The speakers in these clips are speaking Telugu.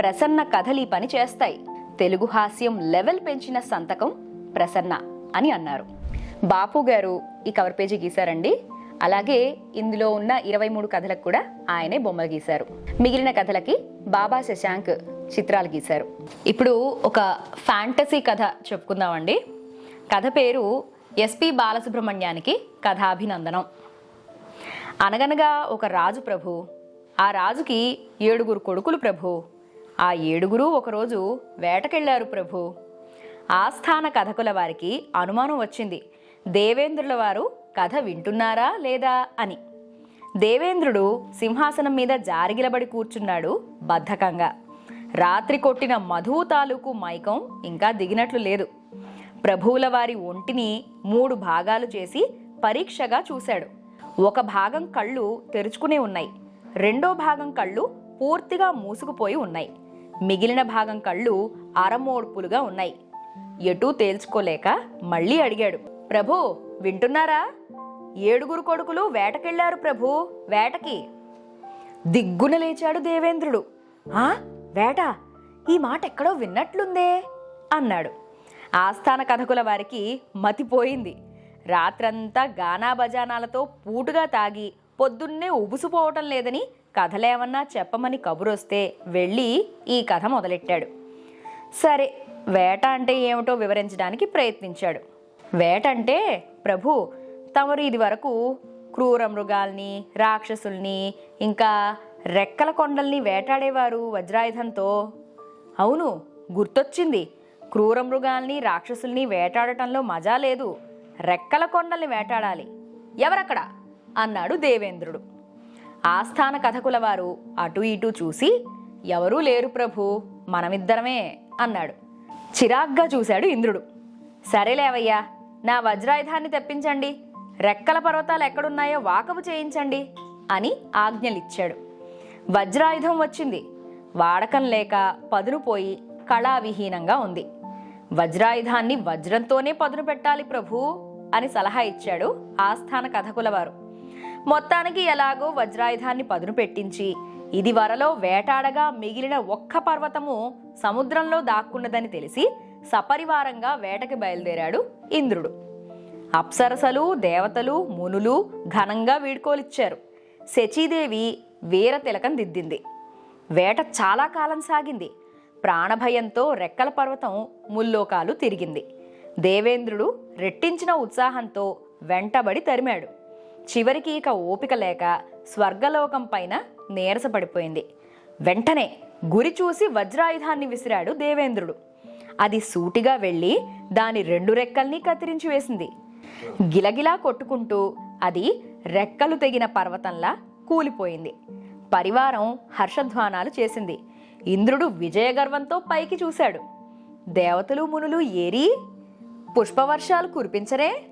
ప్రసన్న కథలు ఈ పని చేస్తాయి. తెలుగు హాస్యం లెవెల్ పెంచిన సంతకం ప్రసన్న అని అన్నారు. బాపు గారు ఈ కవర్ పేజీ గీశారండి. అలాగే ఇందులో ఉన్న ఇరవై మూడు కథలకు కూడా ఆయనే బొమ్మలు గీశారు. మిగిలిన కథలకి బాబా శశాంక్ చిత్రాలు గీశారు. ఇప్పుడు ఒక ఫ్యాంటసీ కథ చెప్పుకుందామండి. కథ పేరు ఎస్పి బాలసుబ్రహ్మణ్యానికి కథాభినందనం. అనగనగా ఒక రాజు ప్రభు ఆ రాజుకి ఏడుగురు కొడుకులు ప్రభు ఆ ఏడుగురు ఒకరోజు వేటకెళ్ళారు ప్రభు. ఆస్థాన కథకుల వారికి అనుమానం వచ్చింది. దేవేంద్రుల వారు కథ వింటున్నారా లేదా అని. దేవేంద్రుడు సింహాసనం మీద జారిగిలబడి కూర్చున్నాడు బద్ధకంగా. రాత్రి కొట్టిన మధువు తాలూకు మైకం ఇంకా దిగినట్లు లేదు. ప్రభువుల వారి ఒంటిని మూడు భాగాలు చేసి పరీక్షగా చూశాడు. ఒక భాగం కళ్ళు తెరుచుకునే ఉన్నాయి. రెండో భాగం కళ్ళు పూర్తిగా మూసుకుపోయి ఉన్నాయి. మిగిలిన భాగం కళ్ళు అరమోడ్పులుగా ఉన్నాయి. ఎటూ తేల్చుకోలేక మళ్ళీ అడిగాడు. ప్రభు వింటున్నారా? ఏడుగురు కొడుకులు వేటకెళ్ళారు ప్రభు వేటకి. దిగ్గున లేచాడు దేవేంద్రుడు. ఆ? వేట? ఈ మాట ఎక్కడో విన్నట్లుందే? అన్నాడు. ఆస్థాన కథకుల వారికి మతిపోయింది. రాత్రంతా గానా బజానాలతో పూటుగా తాగి పొద్దున్నే ఉబుసుపోవటం లేదని కథలేమన్నా చెప్పమని కబురొస్తే వెళ్ళి ఈ కథ మొదలెట్టాడు. సరే వేట అంటే ఏమిటో వివరించడానికి ప్రయత్నించాడు. వేట అంటే ప్రభు తమరు ఇది వరకు క్రూర మృగాల్ని రాక్షసుల్ని ఇంకా రెక్కల కొండల్ని వేటాడేవారు వజ్రాయుధంతో. అవును గుర్తొచ్చింది. క్రూర మృగాల్ని రాక్షసుల్ని వేటాడటంలో మజా లేదు. రెక్కల కొండల్ని వేటాడాలి. ఎవరక్కడ? అన్నాడు దేవేంద్రుడు. ఆస్థాన కథకుల వారు అటు ఇటు చూసి ఎవరూ లేరు ప్రభు మనమిద్దరమే అన్నాడు. చిరాగ్గా చూశాడు ఇంద్రుడు. సరేలేవయ్యా నా వజ్రాయుధాన్ని తెప్పించండి. రెక్కల పర్వతాలు ఎక్కడున్నాయో వాకపు చేయించండి అని ఆజ్ఞలిచ్చాడు. వజ్రాయుధం వచ్చింది. వాడకం లేక పదునుపోయి కళావిహీనంగా ఉంది. వజ్రాయుధాన్ని వజ్రంతోనే పదును పెట్టాలి ప్రభు అని సలహా ఇచ్చాడు ఆస్థాన కథకుల వారు. మొత్తానికి ఎలాగో వజ్రాయుధాన్ని పదును పెట్టించి. ఇది వరలో వేటాడగా మిగిలిన ఒక్క పర్వతము సముద్రంలో దాక్కున్నదని తెలిసి సపరివారంగా వేటకి బయలుదేరాడు ఇంద్రుడు. అప్సరసలు దేవతలు మునులు ఘనంగా వీడ్కోలిచ్చారు. శచీదేవి వీర తిలకం దిద్దింది. వేట చాలా కాలం సాగింది. ప్రాణభయంతో రెక్కల పర్వతం ముల్లోకాలు తిరిగింది. దేవేంద్రుడు రెట్టించిన ఉత్సాహంతో వెంటబడి తరిమాడు. చివరికి ఇక ఓపిక లేక స్వర్గలోకం పైన నీరసపడిపోయింది. వెంటనే గురి చూసి వజ్రాయుధాన్ని విసిరాడు దేవేంద్రుడు. అది సూటిగా వెళ్ళి దాని రెండు రెక్కల్ని కత్తిరించి వేసింది. గిలగిలా కొట్టుకుంటూ అది రెక్కలు తెగిన పర్వతంలా కూలిపోయింది. పరివారం హర్షధ్వానాలు చేసింది. ఇంద్రుడు విజయగర్వంతో పైకి చూశాడు. దేవతలు మునులు ఏరి పుష్పవర్షాలు కురిపించరే?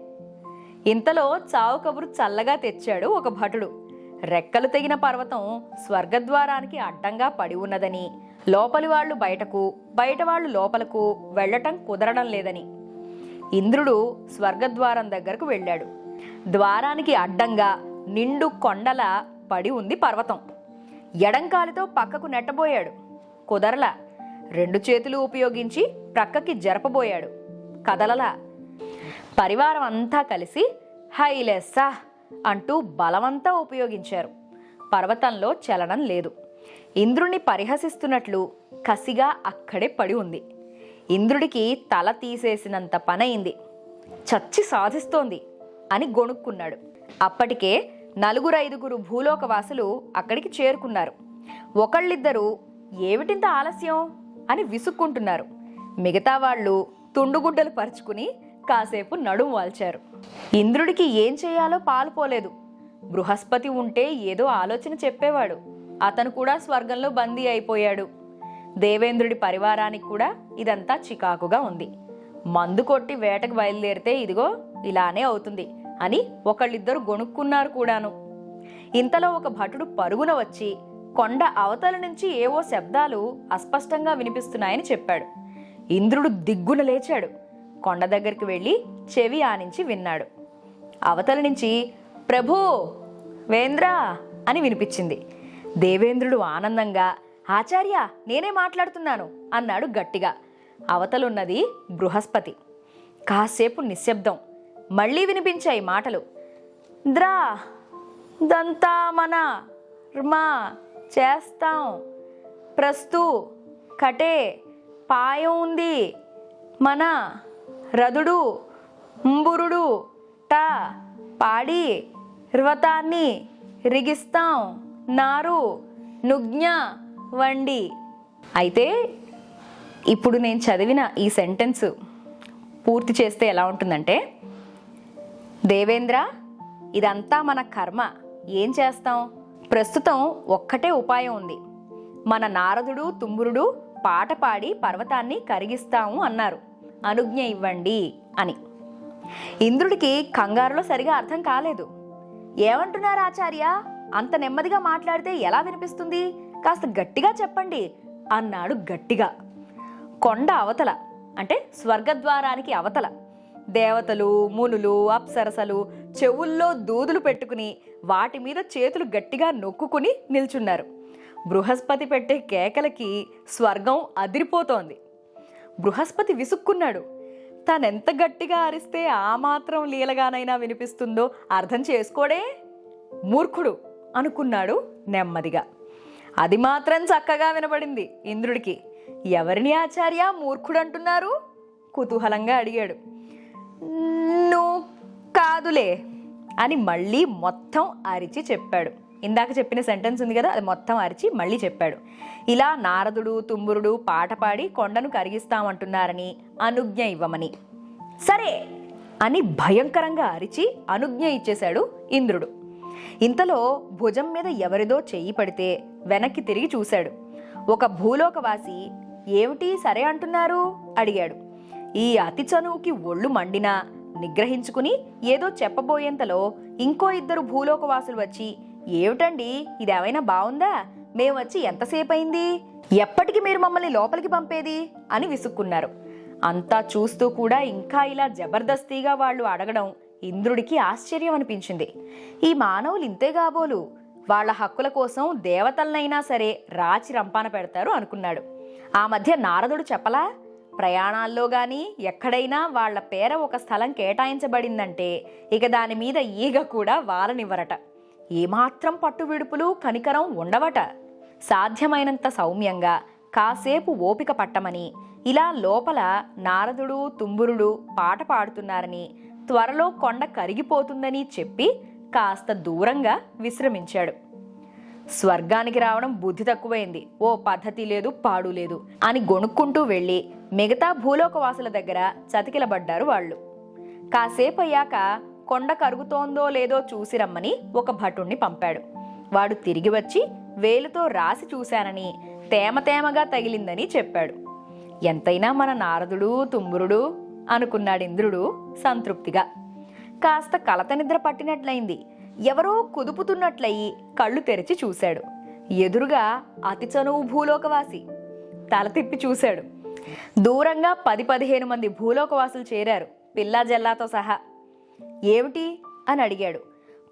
ఇంతలో చావు కబురు చల్లగా తెచ్చాడు ఒక భటుడు. రెక్కలు తెగిన పర్వతం స్వర్గద్వారానికి అడ్డంగా పడి ఉన్నదని లోపలి వాళ్ళు బయటకు బయట వాళ్ళు లోపలకు వెళ్ళటం కుదరడం లేదని. ఇంద్రుడు స్వర్గద్వారం దగ్గరకు వెళ్ళాడు. ద్వారానికి అడ్డంగా నిండు కొండల పడి ఉంది పర్వతం. ఎడంకాలితో పక్కకు నెట్టబోయాడు. కుదరల రెండు చేతులు ఉపయోగించి ప్రక్కకి జరపబోయాడు. కదలలా పరివారం అంతా కలిసి హైలెస్సా అంటూ బలమంతా ఉపయోగించారు. పర్వతంలో చలనం లేదు. ఇంద్రుణ్ణి పరిహసిస్తున్నట్లు కసిగా అక్కడే పడి ఉంది. ఇంద్రుడికి తల తీసేసినంత పనయింది చచ్చి సాధిస్తోంది అని గొణుక్కున్నాడు. అప్పటికే నలుగురు ఐదుగురు భూలోకవాసులు అక్కడికి చేరుకున్నారు. ఒకళ్ళిద్దరూ ఏమిటింత ఆలస్యం? అని విసుక్కుంటున్నారు. మిగతా వాళ్ళు తుండుగుడ్డలు పరుచుకుని కాసేపు నడుము వాల్చారు. ఇంద్రుడికి ఏం చేయాలో పాలుపోలేదు బృహస్పతి ఉంటే ఏదో ఆలోచన చెప్పేవాడు. అతను కూడా స్వర్గంలో బందీ అయిపోయాడు. దేవేంద్రుడి పరివారానికి కూడా ఇదంతా చికాకుగా ఉంది. మందు కొట్టి వేటకు బయలుదేరితే ఇదిగో ఇలానే అవుతుంది అని ఒకళ్ళిద్దరు గొణుక్కున్నారు కూడాను. ఇంతలో ఒక భటుడు పరుగున వచ్చి కొండ అవతల నుంచి ఏవో శబ్దాలు అస్పష్టంగా వినిపిస్తున్నాయని చెప్పాడు. ఇంద్రుడు దిగ్గున లేచాడు. కొండ దగ్గరికి వెళ్ళి చెవి ఆనించి విన్నాడు. అవతల నుంచి ప్రభు వేంద్ర అని వినిపించింది. దేవేంద్రుడు ఆనందంగా ఆచార్య నేనే మాట్లాడుతున్నాను అన్నాడు గట్టిగా. అవతలున్నది బృహస్పతి. కాసేపు నిశ్శబ్దం. మళ్ళీ వినిపించాయి మాటలు. ద్రా దంతా మన ర్మా చేస్తాం ప్రస్తు కటే పాయం ఉంది మన రథుడు ఉంబురుడు ట పాడి ర్వతాన్ని రిగిస్తాం నారు నుజ్ఞ వండి. అయితే ఇప్పుడు నేను చదివిన ఈ సెంటెన్స్ పూర్తి చేస్తే ఎలా ఉంటుందంటే దేవేంద్ర ఇదంతా మన కర్మ. ఏం చేస్తాం? ప్రస్తుతం ఒక్కటే ఉపాయం ఉంది. మన నారదుడు తుమ్మురుడు పాట పాడి పర్వతాన్ని కరిగిస్తాము అన్నారు. అనుజ్ఞ ఇవ్వండి అని. ఇంద్రుడికి కంగారులో సరిగా అర్థం కాలేదు. ఏమంటున్నారు ఆచార్య? అంత నెమ్మదిగా మాట్లాడితే ఎలా వినిపిస్తుంది? కాస్త గట్టిగా చెప్పండి అన్నాడు గట్టిగా. కొండ అవతల అంటే స్వర్గద్వారానికి అవతల. దేవతలు మునులు అప్సరసలు చెవుల్లో దూదులు పెట్టుకుని వాటి మీద చేతులు గట్టిగా నొక్కుకుని నిల్చున్నారు. బృహస్పతి పెట్టే కేకలకి స్వర్గం అదిరిపోతోంది. బృహస్పతి విసుక్కున్నాడు. తనెంత గట్టిగా అరిస్తే ఆ మాత్రం లీలగానైనా వినిపిస్తుందో అర్థం చేసుకోడే మూర్ఖుడు అనుకున్నాడు నెమ్మదిగా. అది మాత్రం చక్కగా వినబడింది ఇంద్రుడికి. ఎవరిని ఆచార్య మూర్ఖుడు అంటున్నారు కుతూహలంగా అడిగాడు. నువ్వు కాదులే అని మళ్ళీ మొత్తం అరిచి చెప్పాడు. ఇందాక చెప్పిన సెంటెన్స్ ఉంది కదా అది మొత్తం అరిచి మళ్ళీ చెప్పాడు. ఇలా నారదుడు తుంబురుడు పాట పాడి కొండను కరిగిస్తామంటున్నారని అనుజ్ఞ ఇవ్వమని. సరే అని భయంకరంగా అరిచి అనుజ్ఞ ఇచ్చేశాడు ఇంద్రుడు. ఇంతలో భుజం మీద ఎవరిదో చెయ్యి పడితే వెనక్కి తిరిగి చూశాడు. ఒక భూలోకవాసి ఏమిటి సరే అంటున్నారు? అడిగాడు. ఈ అతి చనువుకి ఒళ్ళు మండినా నిగ్రహించుకుని ఏదో చెప్పబోయేంతలో ఇంకో ఇద్దరు భూలోకవాసులు వచ్చి ఏమిటండి? ఇదేమైనా బాగుందా మేము వచ్చి ఎంతసేపు అయింది ఎప్పటికి మీరు మమ్మల్ని లోపలికి పంపేది? అని విసుక్కున్నారు. అంతా చూస్తూ కూడా ఇంకా ఇలా జబర్దస్తిగా వాళ్ళు అడగడం ఇంద్రుడికి ఆశ్చర్యం అనిపించింది. ఈ మానవులు ఇంతే కాబోలు వాళ్ళ హక్కుల కోసం దేవతలనైనా సరే రాచి రంపాన పెడతారు అనుకున్నాడు. ఆ మధ్య నారదుడు చెప్పలా? ప్రయాణాల్లో గాని ఎక్కడైనా వాళ్ళ పేర ఒక స్థలం కేటాయించబడిందంటే ఇక దాని మీద ఈగ కూడా వాలనివ్వరట. ఏమాత్రం పట్టు విడుపులు కనికరం ఉండవట. సాధ్యమైనంత సౌమ్యంగా కాసేపు ఓపిక పట్టమని ఇలా లోపల నారదుడు తుంబురుడు పాట పాడుతున్నారని త్వరలో కొండ కరిగిపోతుందని చెప్పి కాస్త దూరంగా విశ్రమించాడు. స్వర్గానికి రావడం బుద్ధి తక్కువైంది. ఓ పద్ధతి లేదు పాడు లేదు అని గొణుక్కుంటూ వెళ్ళి మిగతా భూలోకవాసుల దగ్గర చతికిలబడ్డారు వాళ్ళు. కాసేపు అయ్యాక కొండ కరుగుతోందో లేదో చూసి రమ్మని ఒక భటుణ్ణి పంపాడు. వాడు తిరిగి వచ్చి వేలుతో రాసి చూశానని తేమ తేమగా తగిలిందని చెప్పాడు. ఎంతైనా మన నారదుడు తుంబురుడు అనుకున్నాడు ఇంద్రుడు సంతృప్తిగా. కాస్త కలత నిద్ర పట్టినట్లయింది. ఎవరో కుదుపుతున్నట్లయి కళ్ళు తెరిచి చూశాడు. ఎదురుగా అతి చనువు భూలోకవాసి తల తిప్పి చూశాడు. దూరంగా పది పదిహేను మంది భూలోకవాసులు చేరారు. పిల్లా జల్లాతో సహా. ఏమిటి? అని అడిగాడు.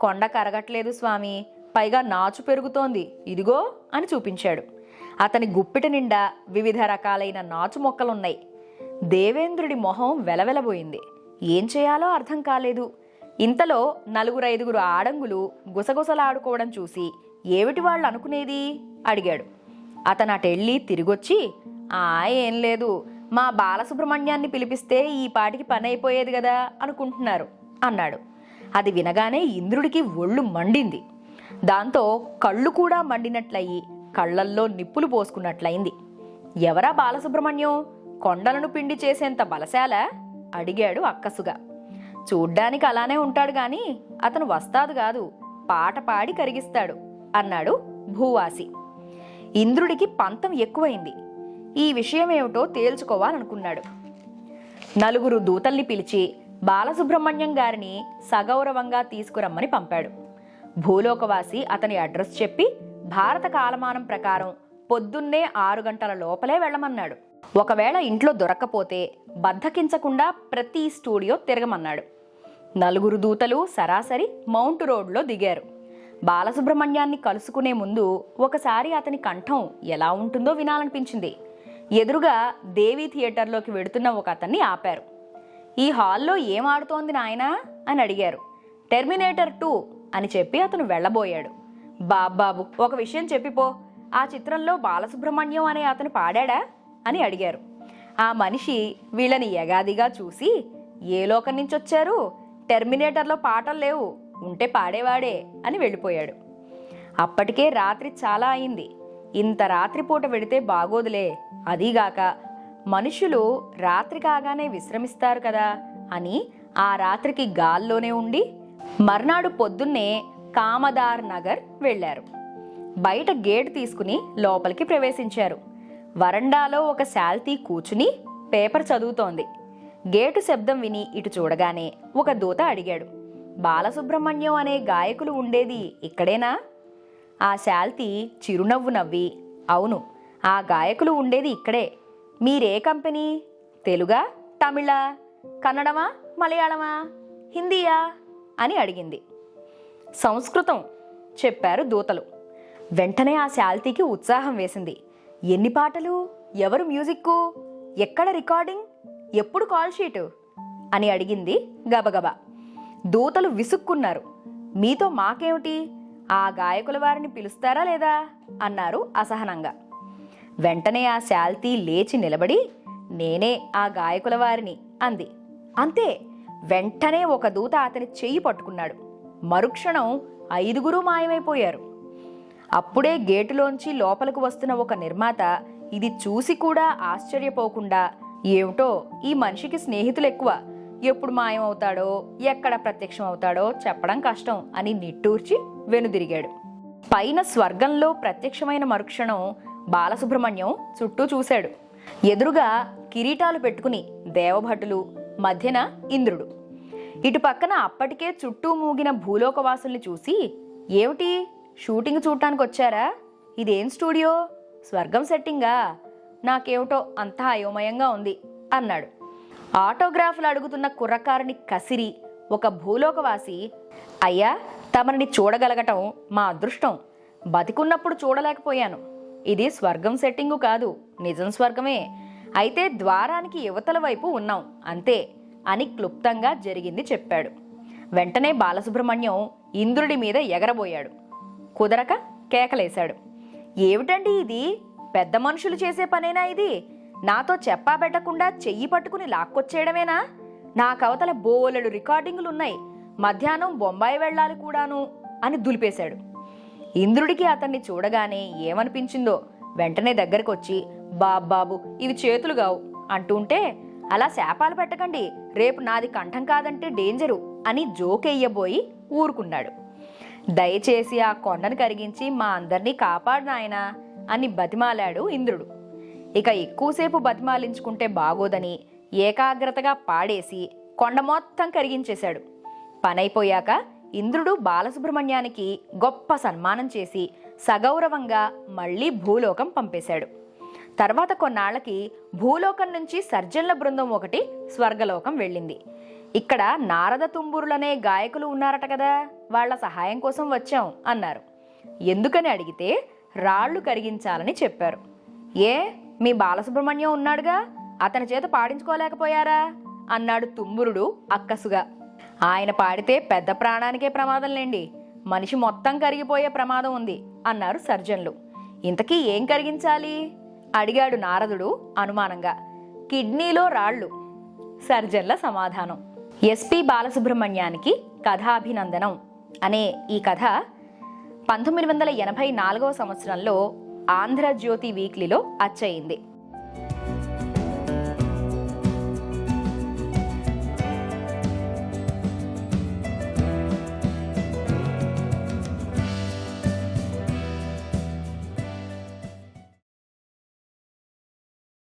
కొండ కరగట్లేదు స్వామి. పైగా నాచు పెరుగుతోంది. ఇదిగో అని చూపించాడు. అతని గుప్పిట నిండా వివిధ రకాలైన నాచు మొక్కలున్నాయి. దేవేంద్రుడి మొహం వెలవెలబోయింది. ఏం చేయాలో అర్థం కాలేదు. ఇంతలో నలుగురు ఐదుగురు ఆడంగులు గుసగుసలాడుకోవడం చూసి ఏమిటి వాళ్ళు అనుకునేది? అడిగాడు. అతను అటెళ్ళి తిరిగొచ్చి ఆ ఏం లేదు. మా బాలసుబ్రహ్మణ్యాన్ని పిలిపిస్తే ఈ పాటికి పని అయిపోయేది కదా అనుకుంటున్నారు. అన్నాడు. అది వినగానే ఇంద్రుడికి ఒళ్ళు మండింది. దాంతో కళ్ళు కూడా మండినట్లయి కళ్ళల్లో నిప్పులు పోసుకున్నట్లయింది. ఎవరా బాలసుబ్రహ్మణ్యం? కొండలను పిండి చేసేంత బలశాల? అడిగాడు అక్కసుగా. చూడ్డానికి అలానే ఉంటాడు గాని అతను వస్తాదు కాదు పాట పాడి కరిగిస్తాడు అన్నాడు భూవాసి. ఇంద్రుడికి పంతం ఎక్కువైంది. ఈ విషయమేమిటో తేల్చుకోవాలనుకున్నాడు. నలుగురు దూతల్ని పిలిచి బాలసుబ్రహ్మణ్యం గారిని సగౌరవంగా తీసుకురమ్మని పంపాడు. భూలోకవాసి అతని అడ్రస్ చెప్పి భారత కాలమానం ప్రకారం పొద్దున్నే ఆరు గంటల లోపలే వెళ్ళమన్నాడు. ఒకవేళ ఇంట్లో దొరక్కపోతే బద్ధకించకుండా ప్రతి స్టూడియో తిరగమన్నాడు. నలుగురు దూతలు సరాసరి మౌంట్ రోడ్లో దిగారు. బాలసుబ్రహ్మణ్యాన్ని కలుసుకునే ముందు ఒకసారి అతని కంఠం ఎలా ఉంటుందో వినాలనిపించింది. ఎదురుగా దేవి థియేటర్లోకి వెడుతున్న ఒక అతన్ని ఆపారు. ఈ హాల్లో ఏం ఆడుతోంది నాయనా? అని అడిగారు. టెర్మినేటర్ టూ అని చెప్పి అతను వెళ్ళబోయాడు. బాబాబు ఒక విషయం చెప్పిపో. ఆ చిత్రంలో బాలసుబ్రహ్మణ్యం అనే అతను పాడాడా? అని అడిగారు. ఆ మనిషి వీళ్ళని యగాదిగా చూసి ఏ లోకం నుంచి వచ్చారు టెర్మినేటర్లో పాటలు లేవు. ఉంటే పాడేవాడే అని వెళ్ళిపోయాడు. అప్పటికే రాత్రి చాలా అయింది. ఇంత రాత్రిపూట వెడితే బాగోదులే. అదీగాక మనుషులు రాత్రి కాగానే విశ్రమిస్తారు కదా అని ఆ రాత్రికి గాల్లోనే ఉండి మర్నాడు పొద్దున్నే కామదార్ నగర్ వెళ్ళారు. బయట గేట్ తీసుకుని లోపలికి ప్రవేశించారు. వరండాలో ఒక శాల్తీ కూచుని పేపర్ చదువుతోంది. గేటు శబ్దం విని ఇటు చూడగానే ఒక దూత అడిగాడు బాలసుబ్రహ్మణ్యం అనే గాయకులు ఉండేది ఇక్కడేనా? ఆ శాల్తీ చిరునవ్వు నవ్వి అవును ఆ గాయకులు ఉండేది ఇక్కడే. మీరే కంపెనీ? తెలుగా? తమిళ? కన్నడమా? మలయాళమా? హిందీయా? అని అడిగింది. సంస్కృతం చెప్పారు దూతలు. వెంటనే ఆ శాల్తీకి ఉత్సాహం వేసింది. ఎన్ని పాటలు? ఎవరు మ్యూజిక్కు? ఎక్కడ రికార్డింగ్? ఎప్పుడు కాల్ షీటు? అని అడిగింది గబగబా. దూతలు విసుక్కున్నారు. మీతో మాకేమిటి? ఆ గాయకుల వారిని పిలుస్తారా లేదా? అన్నారు అసహనంగా. వెంటనే ఆ శాల్తీ లేచి నిలబడి నేనే ఆ గాయకుల వారిని అంది. అంతే వెంటనే ఒక దూత అతని చెయ్యి పట్టుకున్నాడు. మరుక్షణం ఐదుగురు మాయమైపోయారు. అప్పుడే గేటులోంచి లోపలికి వస్తున్న ఒక నిర్మాత ఇది చూసి కూడా ఆశ్చర్యపోకుండా ఏమిటో ఈ మనిషికి స్నేహితులు ఎక్కువ ఎప్పుడు మాయమవుతాడో ఎక్కడ ప్రత్యక్షం అవుతాడో చెప్పడం కష్టం అని నిట్టూర్చి వెనుదిరిగాడు. పైన స్వర్గంలో ప్రత్యక్షమైన మరుక్షణం బాలసుబ్రహ్మణ్యం చుట్టూ చూశాడు. ఎదురుగా కిరీటాలు పెట్టుకుని దేవభటులు మధ్యన ఇంద్రుడు. ఇటు పక్కన అప్పటికే చుట్టూ మూగిన భూలోకవాసుల్ని చూసి ఏమిటి? షూటింగ్ చూడటానికి వచ్చారా? ఇదేం స్టూడియో? స్వర్గం సెట్టింగా? నాకేమిటో అంతా అయోమయంగా ఉంది అన్నాడు. ఆటోగ్రాఫ్లు అడుగుతున్న కుర్రకారుని కసిరి ఒక భూలోకవాసి అయ్యా తమని చూడగలగటం మా అదృష్టం. బతికున్నప్పుడు చూడలేకపోయాను. ఇది స్వర్గం సెట్టింగు కాదు నిజం స్వర్గమే. అయితే ద్వారానికి యువతల వైపు ఉన్నాం అంతే అని క్లుప్తంగా జరిగింది చెప్పాడు. వెంటనే బాలసుబ్రహ్మణ్యం ఇంద్రుడి మీద ఎగరబోయాడు. కుదరక కేకలేశాడు. ఏమిటండి ఇది? పెద్ద మనుషులు చేసే పనేనా ఇది? నాతో చెప్పా పెట్టకుండా చెయ్యి పట్టుకుని లాక్కొచ్చేయడమేనా? నా కవతల బోలెడు రికార్డింగులున్నాయి. మధ్యాహ్నం బొంబాయి వెళ్ళాలి కూడాను అని దులిపేశాడు. ఇంద్రుడికి అతన్ని చూడగానే ఏమనిపించిందో వెంటనే దగ్గరకు వచ్చి బాబాబు ఇవి చేతులు గావు అంటుంటే అలా శాపాలు పెట్టకండి రేపు నాది కంఠం కాదంటే డేంజరు అని జోకెయ్యబోయి ఊరుకున్నాడు. దయచేసి ఆ కొండను కరిగించి మా అందరినీ కాపాడు నాయనా అని బతిమాలాడు ఇంద్రుడు. ఇక ఎక్కువసేపు బతిమాలించుకుంటే బాగోదని ఏకాగ్రతగా పాడేసి కొండ మొత్తం కరిగించేశాడు. పనైపోయాక ఇంద్రుడు బాలసుబ్రహ్మణ్యానికి గొప్ప సన్మానం చేసి సగౌరవంగా మళ్ళీ భూలోకం పంపేశాడు. తర్వాత కొన్నాళ్ళకి భూలోకం నుంచి సర్జన్ల బృందం ఒకటి స్వర్గలోకం వెళ్ళింది. ఇక్కడ నారద తుంబురులనే గాయకులు ఉన్నారట కదా వాళ్ళ సహాయం కోసం వచ్చాం అన్నారు. ఎందుకని అడిగితే రాళ్ళు కరిగించాలని చెప్పారు. ఏ మీ బాలసుబ్రహ్మణ్యం ఉన్నాడుగా అతని చేత పాడించుకోలేకపోయారా? అన్నాడు తుంబురుడు అక్కసుగా. ఆయన పాడితే పెద్ద ప్రాణానికే ప్రమాదం లేండి. మనిషి మొత్తం కరిగిపోయే ప్రమాదం ఉంది అన్నారు సర్జన్లు. ఇంతకీ ఏం కరిగించాలి? అడిగాడు నారదుడు అనుమానంగా. కిడ్నీలో రాళ్ళు. సర్జన్ల సమాధానం. ఎస్పి బాలసుబ్రహ్మణ్యానికి కథాభినందనం. అనే ఈ కథ పంతొమ్మిది వందల ఎనభై నాలుగవ సంవత్సరంలో ఆంధ్రజ్యోతి వీక్లీలో అచ్చయింది.